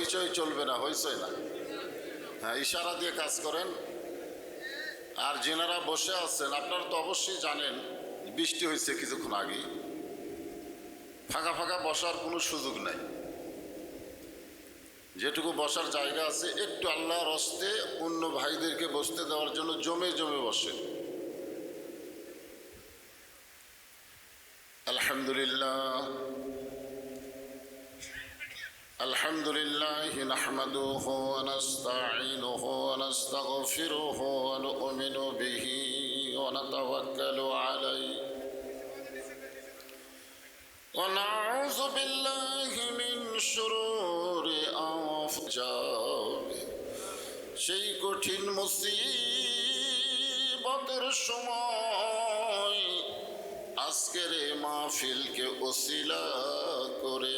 হইচই চলবে না, হইচই না। হ্যাঁ ইশারা দিয়ে কাজ করেন। আর যেনারা বসে আছেন, আপনারা তো অবশ্যই জানেন, বৃষ্টি হয়েছে কিছুক্ষণ আগে ফাঁকা ফাঁকা বসার কোনো সুযোগ নাই। যেটুকু বসার জায়গা আছে, একটু আল্লাহর হস্তে অন্য ভাইদেরকে বসতে দেওয়ার জন্য জমে জমে বসে ونعوذ بالله من شرور أنفسنا সেই কঠিন মুসিবতের সময় আজকের এই মাহফিলকে ওসিলা করে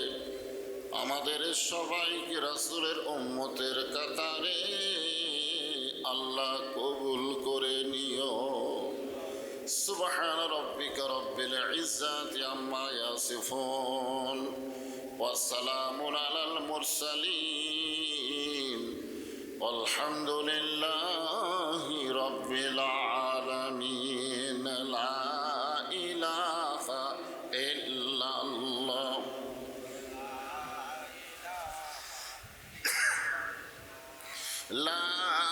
আমাদের সবাইকে রাসুলের উম্মতের কাতারে আল্লাহ কবুল করে নিও سبحان ربك رب العزة عما يصفون والسلام على المرسلين والحمد لله رب العالمين لا إله إلا الله لا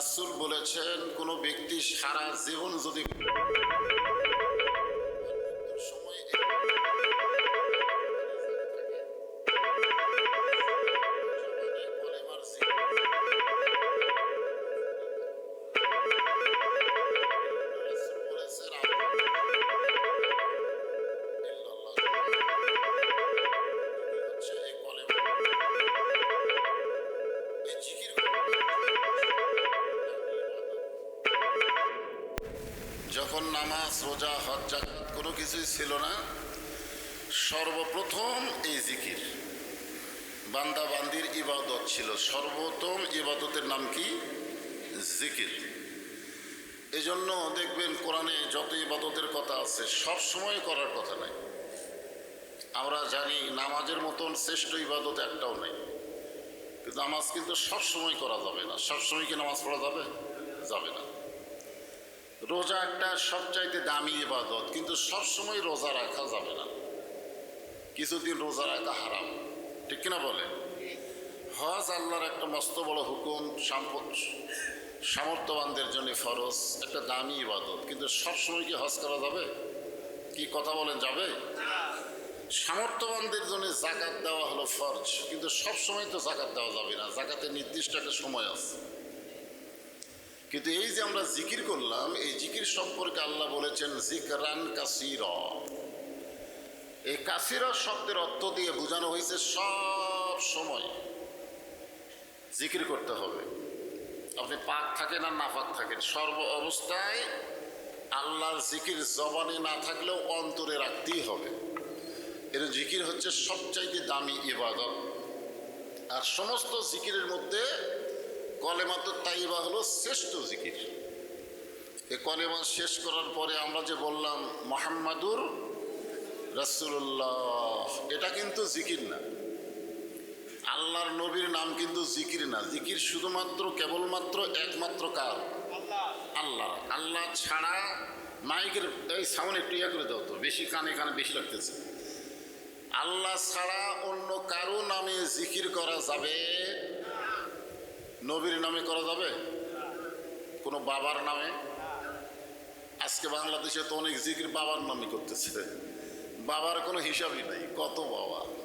রাসূল বলেছেন কোনো ব্যক্তি সারা জীবন যদি কোরআনে যত ইবাদতের কথা আছে, সব সময় করার কথা নাই। আমরা জানি নামাজের মতন শ্রেষ্ঠ ইবাদত একটাও নেই। কিন্তু নামাজ কিন্তু সব সময় করা যাবে না। সব সময় কি নামাজ পড়া যাবে? যাবে না। রোজা একটা সবচাইতে দামি ইবাদত, কিন্তু সব সময় রোজা রাখা যাবে না। কিছুদিন রোজা রাখা হারাম। ঠিক কিনা বলে? হজ আল্লাহর একটা মস্ত বড় হুকুম, সম্পদ। সামর্থ্যবানদের জন্য ফরজ, একটা দামি ইবাদত। কিন্তু সবসময় কি হজ করা যাবে? কি কথা বলেন, যাবে? সামর্থ্যবানদের জন্য জাকাত দেওয়া হলো ফরজ, কিন্তু সবসময় তো জাকাত দেওয়া যাবে না। জাকাতের নির্দিষ্ট একটা সময় আছে। কিন্তু এই যে আমরা জিকির করলাম, এই জিকির সম্পর্কে আল্লাহ বলেছেন, জিকরান কাসির। এই কাসির শব্দের অর্থ দিয়ে বোঝানো হয়েছে সব সময় জিকির করতে হবে। আপনি পাক থাকেন আর নাফাক থাকেন সর্ব অবস্থায় আল্লাহর জিকির জবানে না থাকলেও অন্তরে রাখতেই হবে। এর জিকির হচ্ছে সবচাইতে দামি ইবাদত। আর সমস্ত জিকিরের মধ্যে কলেমাত তাইবা হলো শ্রেষ্ঠ জিকির। এ কলেমা শেষ করার পরে আমরা যে বললাম, মোহাম্মদুর রাসুল্লাহ এটা কিন্তু জিকির না। আল্লাহর নবীর নাম কিন্তু জিকির না। জিকির শুধুমাত্র কেবলমাত্র একমাত্র কার? আল্লাহ। আল্লাহ ছাড়া মাইকের এই সাউন্ড একটু ইয়ে করে দাও তো, বেশি কানে কানে বেশি লাগতেছে। আল্লাহ ছাড়া অন্য কারও নামে জিকির করা যাবে? নবীর নামে করা যাবে? কোনো বাবার নামে? আজকে বাংলাদেশে তো অনেক জিকির বাবার নামে করতেছে। বাবার কোনো হিসাবই নাই, কত বাবা?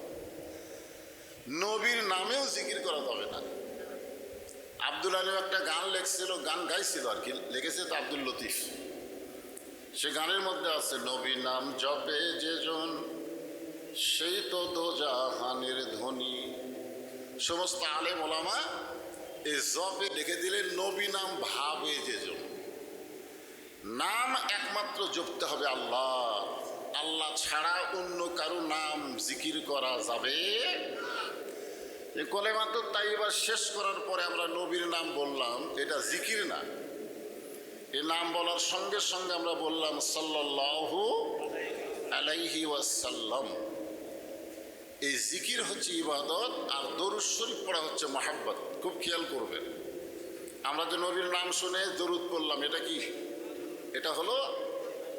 নবীর নামেও জিকির করা যাবে না। আব্দুল আলী একটা গান লেখছিল, গান গাইছিল আর কি, লিখেছে তো আব্দুল লতিফ। সে গানের মধ্যে আছে নবী নাম জপে যেজন, সেই তো দোজাহানের ধ্বনি। সমস্ত আলে ওলামা এই জপে লিখে দিলেন নবী নাম ভাবে যেজন। নাম একমাত্র জপতে হবে আল্লাহ। আল্লাহ ছাড়া অন্য কারও নাম জিকির করা যাবে এই কলেমাত্র তাই এবার শেষ করার পরে আমরা নবীর নাম বললাম, এটা জিকির না। এই নাম বলার সঙ্গে সঙ্গে আমরা বললাম, সাল্লাল্লাহু আলাইহি ওয়াসাল্লাম। এই জিকির হচ্ছে ইবাদত, আর দরুদ শরীফ পড়া হচ্ছে মহাব্বত। খুব খেয়াল করবেন। আমরা যে নবীর নাম শুনে দরুদ পড়লাম, এটা কি? এটা হলো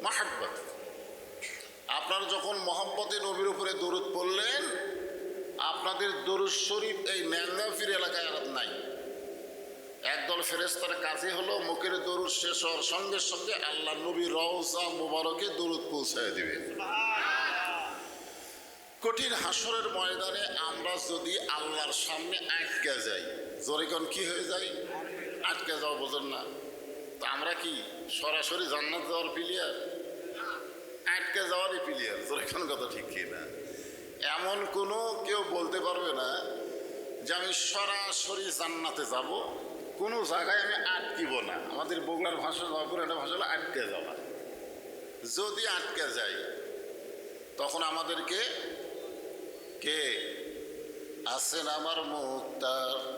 মাহাব্বত। আপনারা যখন মহব্বতে নবীর উপরে দরুদ পড়লেন আপনাদের দরুদ শরীফ এই ন্যাঙ্গাফির এলাকায় আর নাই। একদল ফেরেস্তার কাজে হলো মুখের দরুদ শেষ হওয়ার সঙ্গে সঙ্গে আল্লাহ নবী রওজা মোবারকে দরুদ পৌঁছায় দিবে। কঠিন হাসরের ময়দানে আমরা যদি আল্লাহর সামনে আটকে যাই জরিকন কি হয়ে যায়? আটকে যাওয়া বোঝেন না। তা আমরা কি সরাসরি জান্নাত যাওয়ার প্লেয়ার আটকে যাওয়ারই প্লেয়ার জরিকন কথা ঠিক কি না এমন কোনো কেউ বলতে পারবে না যে আমি সরাসরি জান্নাতে যাব, কোনো জায়গায় আমি আটকিব না। আমাদের বগুড়ার ভাষা জয়পুর একটা ভাষা হলো আটকে যাওয়া। যদি আটকে যাই, তখন আমাদেরকে কে? আছেন আমার মুক্তার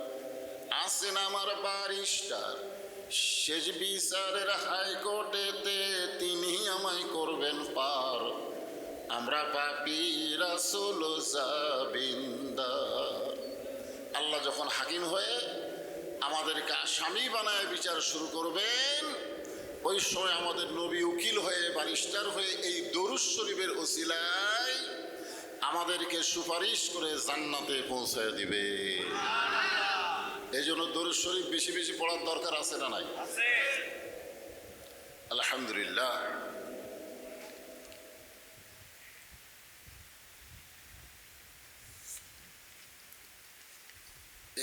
আছেন আমার বারিস্টার শেষ বিচারের হাইকোর্টেতে তিনি আমায় করবেন পার। আমরা পাপি রাসুল আল্লাহ যখন হাকিম হয়ে আমাদেরকে আসামি বানায় বিচার শুরু করবেন ওই সময় আমাদের নবী উকিল হয়ে বারিস্টার হয়ে এই দরুদ শরীফের ওসিলায় আমাদেরকে সুপারিশ করে জান্নাতে পৌঁছায় দিবে। এই জন্য দরুদ শরীফ বেশি বেশি পড়ার দরকার আছে না নাই? আলহামদুলিল্লাহ।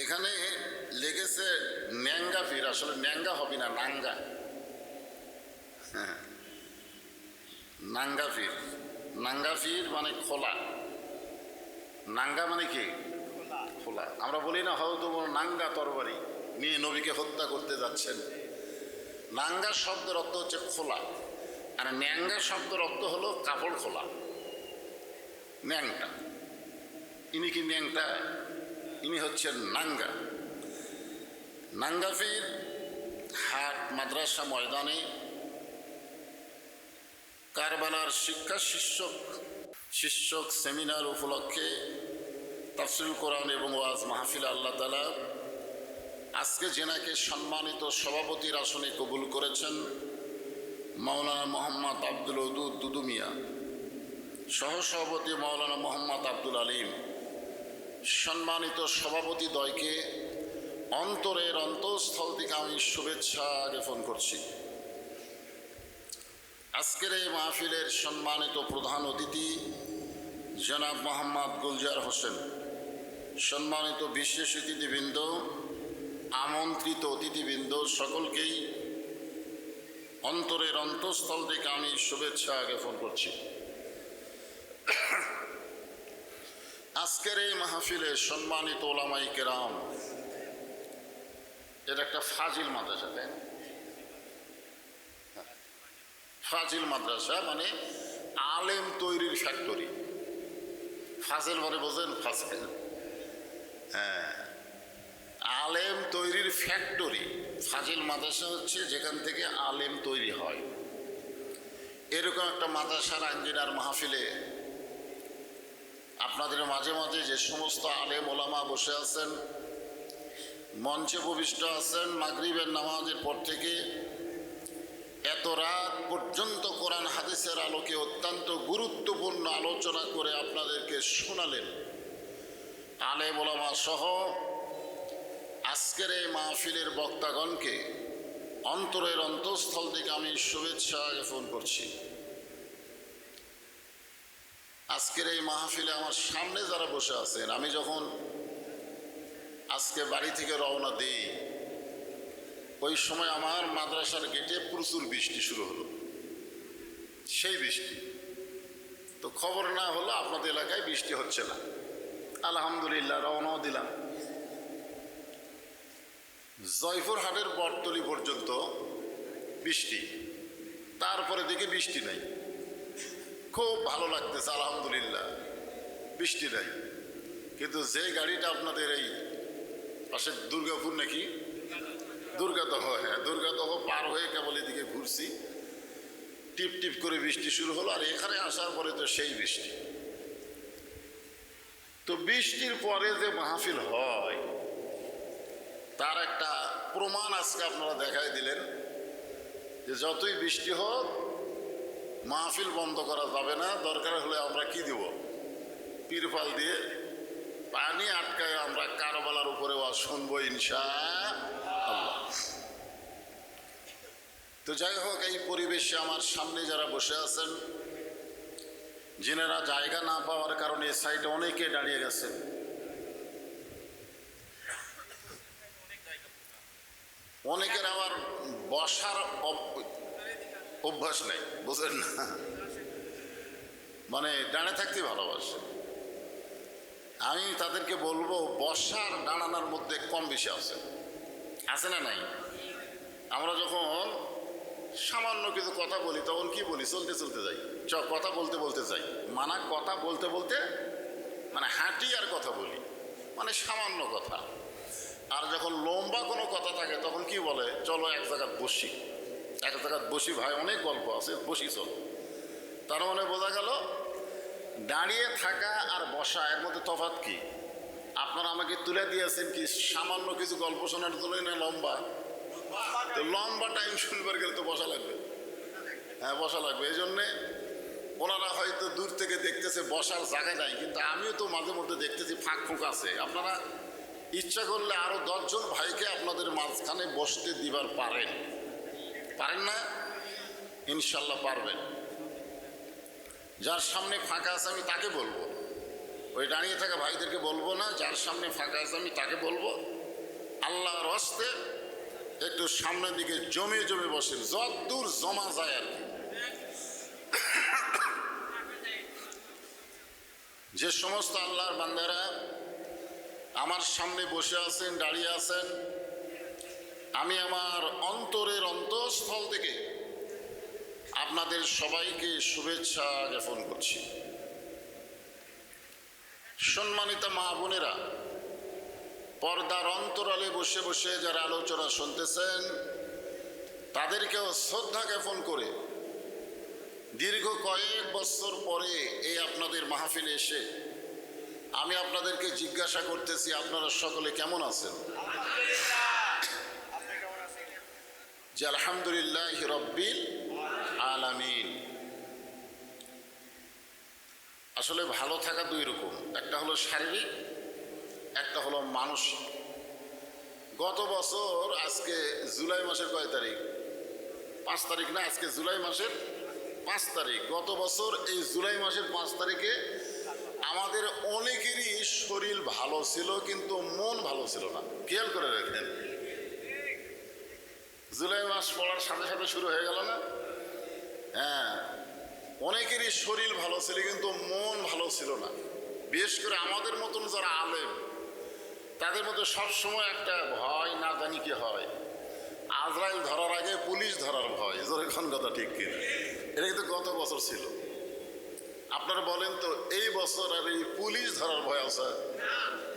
এখানে লেগেছে ন্যাঙ্গা ফির আসলে ন্যাঙ্গা হবে না নাঙ্গা। হ্যাঁ। নাঙ্গা ফির। নাঙ্গা ফির মানে খোলা। নাঙ্গা মানে কি? খোলা। আমরা বলি না হয়তো নাঙ্গা তরবারি নিয়ে নবীকে হত্যা করতে যাচ্ছেন। নাঙ্গা শব্দের অর্থ হচ্ছে খোলা। আর ন্যাঙ্গা শব্দের অর্থ হলো কাপড় খোলা। ন্যাংটা। ইনি কি ন্যাংটা? ইনি হচ্ছেন নাঙ্গা। নাঙ্গাফির হাট, মাদ্রাসা ময়দানে কারবালার শিক্ষা শিক্ষক শিক্ষক সেমিনার উপলক্ষে তাফসিল কোরআন এবং ওয়াজ মাহফিল আল্লাহ তালা আজকে জেনাকে সম্মানিত সভাপতির আসনে কবুল করেছেন মাওলানা মোহাম্মদ আব্দুল উদুদ দুদুমিয়া, সহসভাপতি মাওলানা মোহাম্মদ আব্দুল আলিম। সম্মানিত সভাপতি দয়কে অন্তরের অন্তঃস্থল থেকে আমি শুভেচ্ছা জ্ঞাপন করছি। আজকের এই মাহফিলের সম্মানিত প্রধান অতিথি জনাব মোহাম্মদ গুলজার হোসেন, সম্মানিত বিশেষ অতিথিবৃন্দ, আমন্ত্রিত অতিথিবৃন্দ, সকলকেই অন্তরের অন্তঃস্থল থেকে আমি শুভেচ্ছা জ্ঞাপন করছি। আজকের এই মাহফিলে সম্মানিত ওলামাই কেরাম এটা একটা ফাজিল মাদ্রাসা, তাই। ফাজিল মাদ্রাসা মানে আলেম তৈরির ফ্যাক্টরি। ফাজেল মানে বোঝেন ফাজেল। হ্যাঁ আলেম তৈরির ফ্যাক্টরি। ফাজিল মাদ্রাসা হচ্ছে যেখান থেকে আলেম তৈরি হয়। এরকম একটা মাদ্রাসার আঞ্জিনার মাহফিলে আপনাদের মাঝে মাঝে যে সমস্ত আলেম ওলামা বসে আছেন, মঞ্চে প্রবিষ্ট আছেন, মাগরিবের নামাজের পর থেকে এত রাত পর্যন্ত কোরআন হাদিসের আলোকে অত্যন্ত গুরুত্বপূর্ণ আলোচনা করে আপনাদেরকে শোনালেন। আলেম ওলামা সহ আজকের এই মাহফিলের বক্তাগণকে অন্তরের অন্তঃস্থল থেকে আমি শুভেচ্ছা জ্ঞাপন করছি। আজকের এই মাহফিলে আমার সামনে যারা বসে আছেন, আমি যখন আজকে বাড়ি থেকে রওনা দিই, ওই সময় আমার মাদ্রাসার গেটে প্রচুর বৃষ্টি শুরু হলো। সেই বৃষ্টি। তো খবর না হলো আপনাদের এলাকায় বৃষ্টি হচ্ছে না। আলহামদুলিল্লাহ, রওনাও দিলাম। জয়পুরহাটের বটতলি পর্যন্ত বৃষ্টি। তারপরে দেখি বৃষ্টি নাই। খুব ভালো লাগতেছে, আলহামদুলিল্লাহ। বৃষ্টি নাই। কিন্তু যে গাড়িটা আপনাদের এই পাশে দুর্গাপুর নাকি? দুর্গাদহ হ্যাঁ দুর্গাদহ পার হয়ে কেবল এদিকে ঘুরছি। টিপ টিপ করে বৃষ্টি শুরু হলো আর এখানে আসার পরে তো সেই বৃষ্টি। তো বৃষ্টির পরে যে মাহফিল হয়, তার একটা প্রমাণ আজকে আপনারা দেখাই দিলেন যে যতই বৃষ্টি হোক মাহফিল বন্ধ করা যাবে না, দরকার হলে আমরা কি দিব? তিরপাল দিয়ে পানি আটকায় আমরা কারবালার উপরে ওয়াজ শুনব ইনশা তো যাই হোক, এই পরিবেশে আমার সামনে যারা বসে আছেন, যিনারা জায়গা না পাওয়ার কারণে সাইডে অনেকে দাঁড়িয়ে গেছেন। অনেকের আবার বসার অভ্যাস নেই, বুঝলেন না? মানে দাঁড়ে থাকতে ভালোবাসে। আমি তাদেরকে বলব বসার দাঁড়ানোর মধ্যে কম বেশি আছে। আছে না নাই? আমরা যখন সামান্য কিছু কথা বলি, তখন কি বলি? চলতে চলতে যাই। চ, কথা বলতে বলতে যাই। মানা কথা বলতে বলতে মানে হাঁটি আর কথা বলি। মানে সামান্য কথা। আর যখন লম্বা কোনো কথা থাকে, তখন কি বলে? চলো এক জায়গায় বসি। এক জায়গায় বসি ভাই, অনেক গল্প আছে, বসি চলো। তার মানে বোঝা গেল, দাঁড়িয়ে থাকা আর বসা, এর মধ্যে তফাৎ কি? আপনারা আমাকে তুলে দিয়েছেন কি সামান্য কিছু গল্প শোনার জন্যই না লম্বা? তো লম্বা টাইম শুনবার গেলে তো বসা লাগবে। হ্যাঁ বসা লাগবে। এই জন্যে ওনারা হয়তো দূর থেকে দেখতেছে, বসার জায়গা নাই, কিন্তু আমিও তো মাঝে মধ্যে দেখতেছি ফাঁক ফুঁক আছে। আপনারা ইচ্ছা করলে আরও দশজন ভাইকে আপনাদের মাঝখানে বসতে দিবার পারেন। পারেন না, ইনশাল্লাহ পারবেন। যার সামনে ফাঁকা আছে আমি তাকে বলব। ওই দাঁড়িয়ে থাকা ভাইদেরকে বলব না, যার সামনে ফাঁকা আছে আমি তাকে বলব। আল্লাহর হস্তে একটু সামনের দিকে জমে জমে বসেন, যতদূর জমা যায় আর কি। যে সমস্ত আল্লাহর বান্দারা আমার সামনে বসে আছেন, দাঁড়িয়ে আছেন আমি আমার অন্তরের অন্তঃস্থল থেকে আপনাদের সবাইকে শুভেচ্ছা জ্ঞাপন করছি। সম্মানিত মা বোনেরা, পর্দার অন্তরালে বসে বসে যারা আলোচনা শুনতেছেন, তাদেরকেও শ্রদ্ধা জ্ঞাপন করে দীর্ঘ কয়েক বছর পরে এই আপনাদের মাহফিলে এসে আমি আপনাদেরকে জিজ্ঞাসা করতেছি, আপনারা সকলে কেমন আছেন? যে আলহামদুলিল্লাহ রব্বিল আলামিন। আসলে ভালো থাকা দুই রকম, একটা হলো শারীরিক, একটা হলো মানসিক। গত বছর, আজকে জুলাই মাসের কয় তারিখ? পাঁচ তারিখ না, আজকে জুলাই মাসের পাঁচ তারিখ। গত বছর এই জুলাই মাসের পাঁচ তারিখে আমাদের অনেকেরই শরীর ভালো ছিল, কিন্তু মন ভালো ছিল না। খেয়াল করে রাখেন জুলাই মাস পড়ার সাথে সাথে শুরু হয়ে গেল না? হ্যাঁ অনেকেরই শরীর ভালো ছিল, কিন্তু মন ভালো ছিল না। বিশেষ করে আমাদের মতন যারা আলেম, তাদের মধ্যে সবসময় একটা ভয় না জানি কি হয়। আজরাইল ধরার আগে পুলিশ ধরার ভয় যেরকম কথা ঠিক কিনা এটা কিন্তু গত বছর ছিল। আপনারা বলেন তো, এই বছর আর এই পুলিশ ধরার ভয় আছে?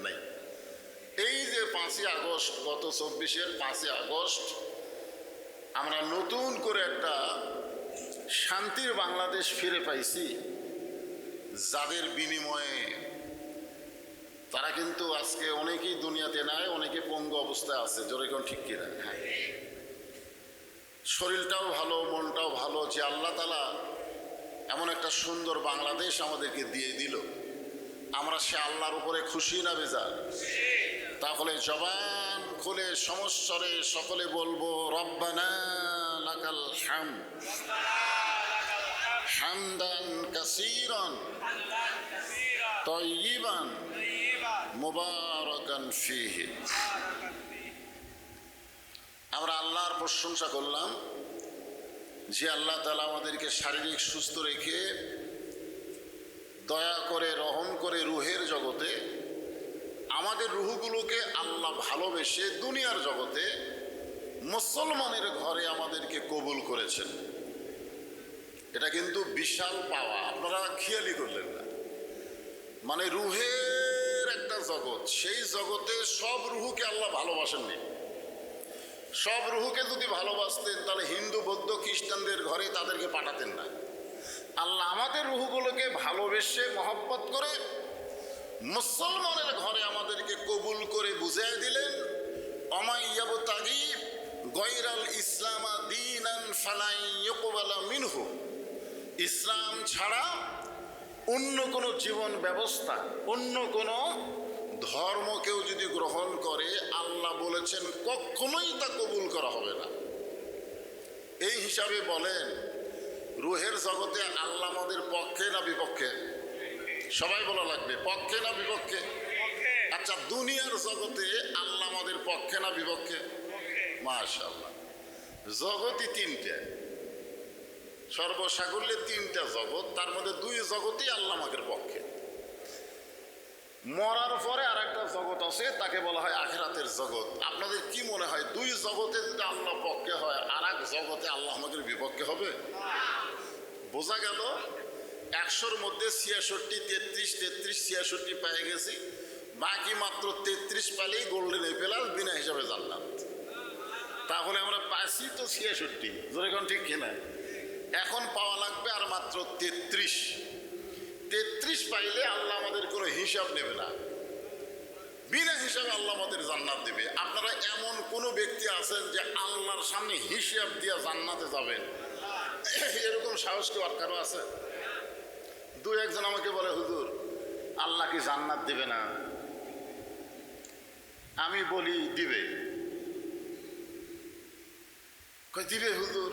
নেই। এই যে পাঁচই আগস্ট, গত চব্বিশের পাঁচই আগস্ট আমরা নতুন করে একটা শান্তির বাংলাদেশ ফিরে পাইছি। যাদের বিনিময়ে তারা কিন্তু আজকে অনেকেই দুনিয়াতে নাই, অনেকে পঙ্গু অবস্থায় আছে। জোরে কোন ঠিক কিনা? হ্যাঁ। শরীরটাও ভালো, মনটাও ভালো, যে আল্লাহ তালা এমন একটা সুন্দর বাংলাদেশ আমাদেরকে দিয়ে দিল। আমরা সে আল্লাহর উপরে খুশি না বেজার? তাহলে জবান খুলে সমস্বরে সকলে বলব, রব্বানা হাম হামদান কাসিরান তয়িবান মুবারাকান ফিহি। আমরা আল্লাহর প্রশংসা করলাম যে আল্লাহ তালা আমাদেরকে শারীরিক সুস্থ রেখে দয়া করে রহম করে রুহের জগতে আমাদের রুহগুলোকে আল্লাহ ভালোবেসে দুনিয়ার জগতে মুসলমানের ঘরে আমাদেরকে কবুল করেছেন। এটা কিন্তু বিশাল পাওয়া। আপনারা খেয়ালি করলেন না। মানে রুহের একটা জগৎ, সেই জগতে সব রুহুকে আল্লাহ ভালোবাসেননি। সব রুহুকে যদি ভালোবাসতেন, তাহলে হিন্দু, বৌদ্ধ, খ্রিস্টানদের ঘরে তাদেরকে পাঠাতেন না। আল্লাহ আমাদের রুহুগুলোকে ভালোবেসে মহব্বত করে মুসলমানের ঘরে আমাদেরকে কবুল করে বুঝাই দিলেন অমাইয়াবু তাগিব গৈরাল ইসলামা ইয়কবালা মিনহু। ইসলাম ছাড়া অন্য কোনো জীবন ব্যবস্থা, অন্য কোনো ধর্ম কেউ যদি গ্রহণ করে, আল্লাহ বলেছেন, কখনোই তা কবুল করা হবে না। এই হিসাবে বলেন, রুহের জগতে আল্লাহ আমাদের পক্ষে না বিপক্ষে? সবাই বলা লাগবে পক্ষে না বিপক্ষে? আচ্ছা দুনিয়ার জগতে আল্লাহ আমাদের পক্ষে না বিপক্ষে? মাশাল্লাহ জগতই তিনটে। সর্বসাকুল্যে তিনটা জগৎ তার মধ্যে দুই জগতই আল্লাহ আমাদের পক্ষে। মরার পরে আর একটা জগৎ আছে তাকে বলা হয় আখেরাতের জগৎ। আপনাদের কি মনে হয় দুই জগতে যদি আল্লাহ পক্ষে হয় আর এক জগতে আল্লাহ আমাদের বিপক্ষে হবে? বোঝা গেল? একশোর মধ্যে ছিয়াষট্টি, তেত্রিশ তেত্রিশ, ছিয়াষট্টি পেয়ে গেছি। বাকি মাত্র তেত্রিশ পালেই গোল্ডেন এপেলাস বিনা হিসাবে জানলাম তাহলে আমরা পাইছি তো ছিয়াষট্টি। যেরকম ঠিক কিনা? এখন পাওয়া লাগবে আর মাত্র তেত্রিশ। তেত্রিশ পাইলে আল্লাহ আমাদের কোনো হিসাব নেবে না। বিনা হিসাবে আল্লাহ আমাদের জান্নাত দেবে। আপনারা এমন কোনো ব্যক্তি আছেন যে আল্লাহর সামনে হিসাব দিয়ে জান্নাতে যাবেন? এরকম সাহস কেউ আর কারও আছে? দু একজন আমাকে বলে, হুজুর, আল্লাহ কি জান্নাত দিবে না? আমি বলি, দিবে। দিবে হুজুর।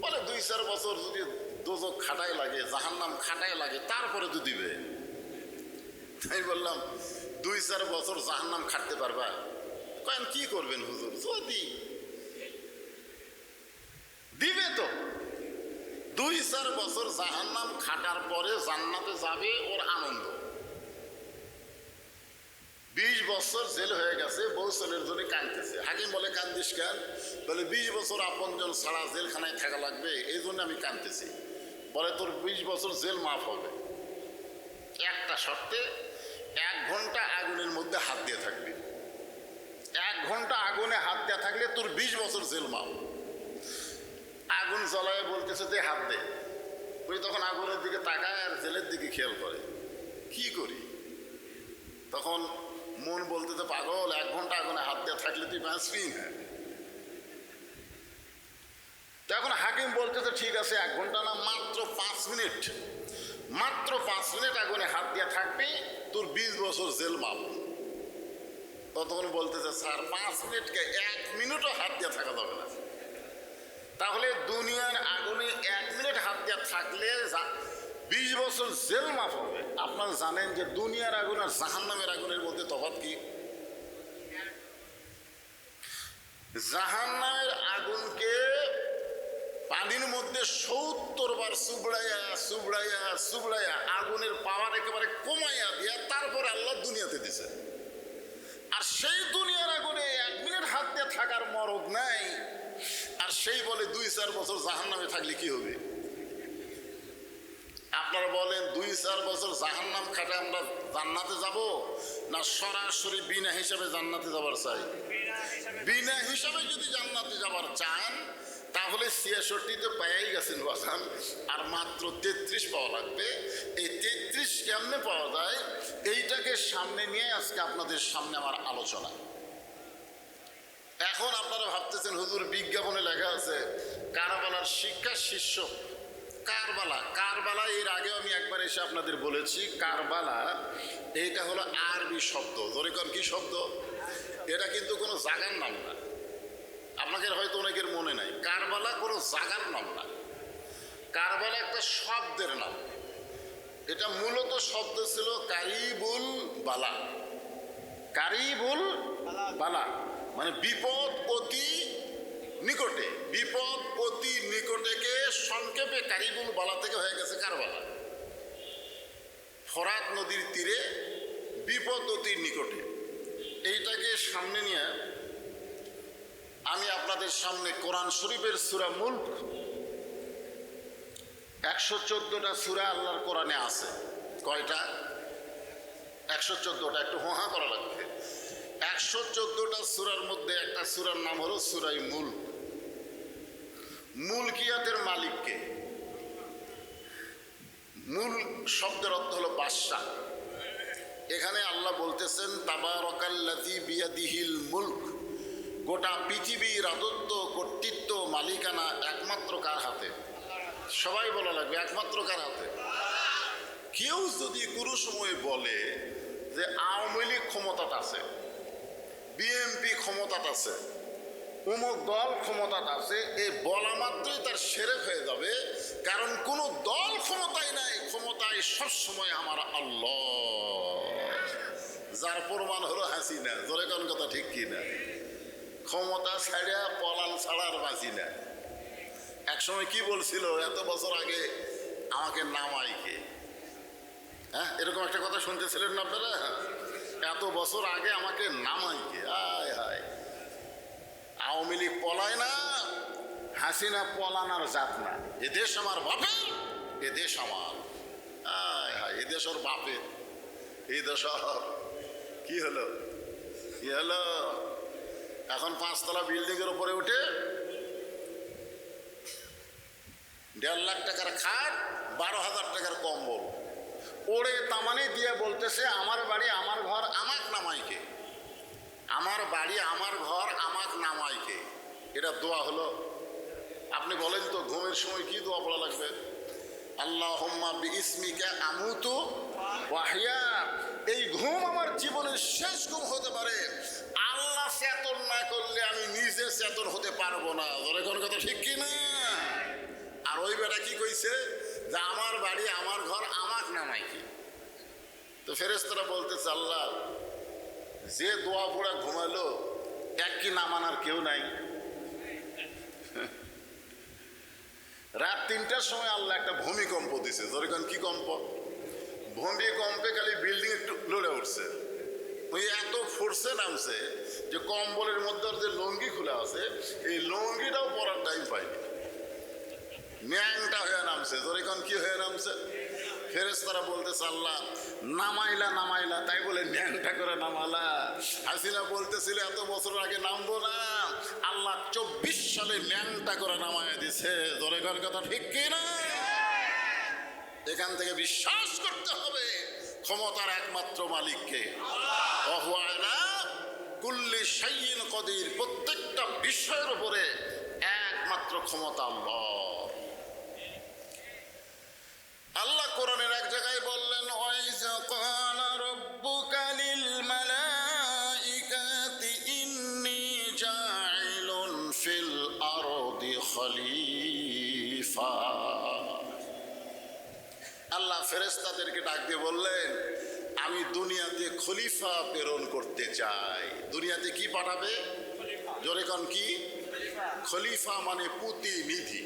বলে দুই চার বছর যদি দোজক খাটাই লাগে, জাহান্নাম খাটাই লাগে, তারপরে তো দিবে। তাই বললাম, দুই চার বছর জাহান্নাম খাটতে পারবা? কেন কি করবেন হুজুর? যদি। দিবে তো। দুই চার বছর জাহান্নাম খাটার পরে জান্নাতে যাবে ওর আনন্দ। বিশ বছর জেল হয়ে গেছে, বউ ছেলের জন্য কাঁদতেছে। হাকিম বলে, কান্দিস কেন? বলে, বিশ বছর আপন আপনজন ছাড়া জেলখানায় থাকা লাগবে, এই জন্য আমি কাঁদতেছি। বলে, তোর বিশ বছর জেল মাফ হবে। একটা শর্তে, এক ঘণ্টা আগুনের মধ্যে হাত দিয়ে থাকবি। এক ঘণ্টা আগুনে হাত দেওয়া থাকলে তোর বিশ বছর জেল মাফ আগুন জ্বলায় বলতেছে যে হাত দে। ওই তখন আগুনের দিকে তাকায় আর জেলের দিকে খেয়াল করে। কি করি? তখন মন বলতে তো পাগল, এক ঘণ্টা আগুনে হাত দিয়ে থাকলে তুই বাঁচবি না। এখন হাকিম বলতে বলতেছে, ঠিক আছে, এক ঘণ্টা না, মাত্র পাঁচ মিনিট। মাত্র পাঁচ মিনিট আগুনে হাত দিয়ে থাকবি, তোর বিশ বছর জেল মাপ। ততক্ষণ বলতেছে, স্যার, পাঁচ মিনিটকে এক মিনিটও হাত দিয়ে থাকা যাবে না। তাহলে দুনিয়ার আগুনে এক মিনিট হাত দিয়ে থাকলে বিশ বছর জেল মাফ হবে। আপনারা জানেন যে দুনিয়ার আগুন আর জাহান্নামের আগুনের মধ্যে তফাৎ কি? জাহান্নামের আগুনকে পানির মধ্যে সত্তর বার সুবড়াইয়া সুবড়াইয়া সুবড়াইয়া আগুনের পাওয়ার একেবারে কমাইয়া দিয়া তারপর আল্লাহ দুনিয়াতে দিছে। আর সেই দুনিয়ার আগুনে এক মিনিট হাত দিয়ে থাকার মরদ নাই। আর সেই বলে দুই চার বছর জাহান নামে থাকলে কি হবে? আপনারা বলেন, দুই চার বছর জাহান নাম খাটে আমরা জান্নাতে যাব না সরাসরি বিনা হিসাবে জান্নাতে যাবার চাই? বিনা হিসাবে যদি জান্নাতে যাবার চান, তাহলে ছিয়াষট্টিতে পেয়েই গেছেন বাসান আর মাত্র তেত্রিশ পাওয়া লাগবে। এই তেত্রিশ কেমনে পাওয়া যায়? এইটাকে সামনে নিয়ে আজকে আপনাদের সামনে আমার আলোচনা। এখন আপনারা ভাবতেছেন, হুজুর বিজ্ঞাপনে লেখা আছে, কারবালার শিক্ষা শিষ্য। কারবালা কারবালা, এর আগে আমি একবার এসে আপনাদের বলেছি, কারবালা এইটা হলো আরবি শব্দ। ধরে কর কি শব্দ? এটা কিন্তু কোনো জাগার নাম না। আপনাদের হয়তো অনেকের মনে নাই, কারবালা কোনো জাগার নাম না। কারবালা একটা শব্দের নাম। এটা মূলত শব্দ ছিল কারিবুল বালা। কারিবুল বালা। মানে বিপদ অতি নিকটে, বিপদ অতি নিকটেকে সংক্ষেপে কারিবুল বালা থেকে হয়ে গেছে কারবালা। ফরাত নদীর তীরে বিপদ অতি নিকটে। এইটাকে সামনে নিয়ে আমি আপনাদের সামনে কোরআন শরীফের সুরা মুল্ক, একশো চোদ্দটা সুরা আল্লাহর কোরআনে আছে। কয়টা? একশো চোদ্দটা, একটু হোহা করা লাগবে। একশো চোদ্দটা সুরার মধ্যে একটা সুরার নাম হলো সুরাই মূল। মুলকিয়াতের মালিককে মূল শব্দের অর্থ হলো বাদশাহ। এখানে আল্লাহ বলতেছেন মুলক। গোটা পৃথিবীর রাজত্ব কর্তৃত্ব মালিকানা একমাত্র কার হাতে? সবাই বলা লাগবে, একমাত্র কার হাতে? কেউ যদি কোনো সময় বলে যে আওয়ামী লীগ ক্ষমতাটা আছে বিএনপি ক্ষমতাটা আছে অমুক দল ক্ষমতাটা আছে, এই বলা মাত্রই তার সেরে হয়ে যাবে, কারণ কোনো দল ক্ষমতায় নাই, ক্ষমতায় সবসময় আমার আল্লাহ। যার প্রমাণ হলো হাসিনা, জোরে কোন কথা ঠিক কি না? ক্ষমতা ছাড়িয়া পলান ছাড়ার বাঁচি না। একসময় কি বলছিল, এত বছর আগে আমাকে নামাই কে? হ্যাঁ এরকম একটা কথা শুনতেছিলেন না আপনারা? এত বছর আগে আমাকে নামাই কে আয় হায়। আওয়ামী লীগ পলায় না, হাসিনা পলানার জাত না। এ দেশ আমার বাপের, এ দেশ আমার। আয় হায়, এ দেশ ওর বাপের। এই দেশ কি হলো? কি হলো? এখন পাঁচতলা বিল্ডিং এর উপরে উঠে দেড় লাখ টাকার খাট, বারো হাজার টাকার কম্বল। ওরে তামানে দিয়ে বলতেছে, আমার বাড়ি আমার ঘর আমাক নামাইকে। আমার বাড়ি আমার ঘর আমাক নামাইকে। এটা দোয়া হলো। আপনি বলেন তো, ঘুমের সময় কি দোয়া পড়া লাগবে? আল্লাহ হোম্মা ওয়াহিয়া এই ঘুম আমার জীবনের শেষ ঘুম হতে পারে। আল্লাহ চেতন না করলে আমি নিজে চেতন হতে পারব না। ধরে কোন কথা ঠিক কি না আর ওই বেটা কি কইছে? যে আমার বাড়ি, আমার ঘর আমার নামাই কি? তো ফেরেস্তরা বলতেছে, আল্লাহ, যে দোয়া পোড়া ঘুমালো এক কি নামানার কেউ নাই? রাত তিনটার সময় আল্লাহ একটা ভূমিকম্প দিছে। যেরকম কি কম্প? ভূমিকম্পে খালি বিল্ডিং একটু লড়ে উঠছে। ওই এত ফোর্সে নামছে যে কম্বলের মধ্যে যে লঙ্গি খোলা আছে, এই লঙ্গিটাও পরার টাইম পাইনি। ন্যাংটা হয়ে নামছে। যেরকম কি হয়ে নামছে? ফেরেস্তারা বলতেছে, আল্লাহ, নামাইলা নামাইলা। তাই বলে, ন্যাংটা করে নামালা। হাসিনা বলতেছিল, এত বছর আগে নামবো না। আল্লাহ চব্বিশ সালে ন্যাংটা করে নামায় দিছে। ধরে ঘর কথা ঠিক কি না? এখান থেকে বিশ্বাস করতে হবে, ক্ষমতার একমাত্র মালিককে। অহুয়ায়না কুল্লি সাইয়িন কদির প্রত্যেকটা বিষয়ের উপরে একমাত্র ক্ষমতা আল্লাহ আল্লাহ কোরআনের এক জায়গায় বললেন ওয়াইজ ক্বাল রাব্বুকা লিল মালাইকাতি ইন্নী জাইলুন ফিল আরদি খলিফা। আল্লাহ ফেরেশতাদেরকে ডাক দিয়ে বললেন আমি দুনিয়াতে খলিফা প্রেরণ করতে চাই। দুনিয়াতে কি পাঠাবে? জোরে কন কি? খলিফা মানে প্রতিনিধি।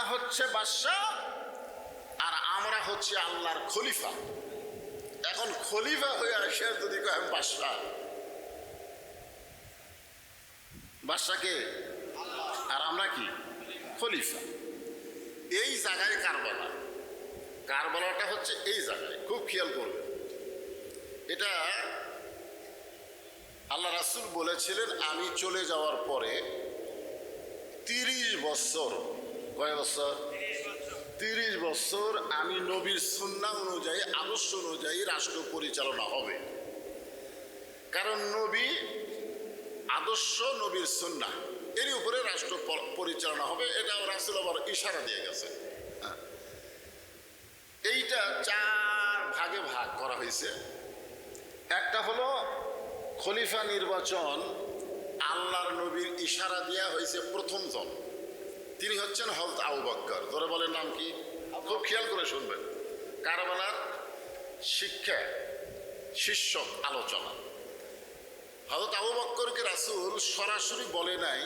আল্লাহ হচ্ছে বাদশাহ আর আমরা হচ্ছে আল্লাহর খলিফা। এখন খলিফা হয়ে আসে যদি আমি বাদশাহ। বাদশাকে আর আমরা কি? খলিফা। এই জায়গায় কারবালা। কারবালাটা হচ্ছে এই জায়গায়। খুব খেয়াল করবে। এটা আল্লাহ রাসুল বলেছিলেন, আমি চলে যাওয়ার পরে তিরিশ বছর কয় বছর? তিরিশ বছর। আমি নবীর সুন্না অনুযায়ী, আদর্শ অনুযায়ী রাষ্ট্র পরিচালনা হবে। কারণ নবী আদর্শ, নবীর সুন্না এর উপরে রাষ্ট্র পরিচালনা হবে এটা রাসুল আবার ইশারা দিয়ে গেছে। হ্যাঁ। এইটা চার ভাগে ভাগ করা হয়েছে। একটা হলো খলিফা নির্বাচন, আল্লাহর নবীর ইশারা দেওয়া হয়েছে প্রথম জন তিনি হচ্ছেন হলত আবু বক্কর। ধরে নাম কি? খুব খেয়াল করে শুনবেন। কারবালার শিক্ষা শীর্ষক আলোচনা। হজরত আবু বক্করকে রাসুল সরাসরি বলে নাই